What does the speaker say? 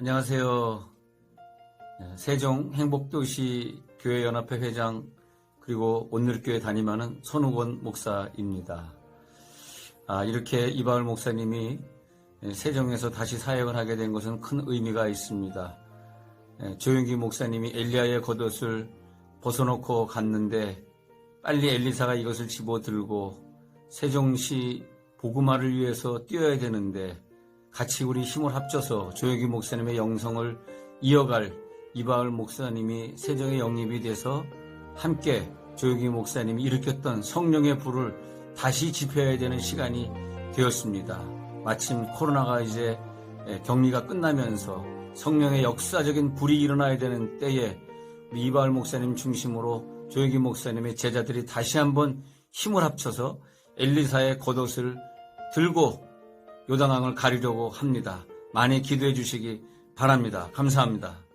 안녕하세요. 네, 세종 행복도시 교회연합회 회장 그리고 온누리교회 담임하는 손우건 목사입니다. 아, 이렇게 이바울 목사님이 세종에서 다시 사역을 하게 된 것은 큰 의미가 있습니다. 예, 조용기 목사님이 엘리야의 겉옷을 벗어놓고 갔는데 빨리 엘리사가 이것을 집어들고 세종시 복음화를 위해서 뛰어야 되는데 같이 우리 힘을 합쳐서 조용기 목사님의 영성을 이어갈 이바울 목사님이 세종의 영입이 돼서 함께 조용기 목사님이 일으켰던 성령의 불을 다시 지펴야 되는 시간이 되었습니다. 마침 코로나가 이제 격리가 끝나면서 성령의 역사적인 불이 일어나야 되는 때에 이바울 목사님 중심으로 조용기 목사님의 제자들이 다시 한번 힘을 합쳐서 엘리사의 겉옷을 들고 요단강을 가리려고 합니다. 많이 기도해 주시기 바랍니다. 감사합니다.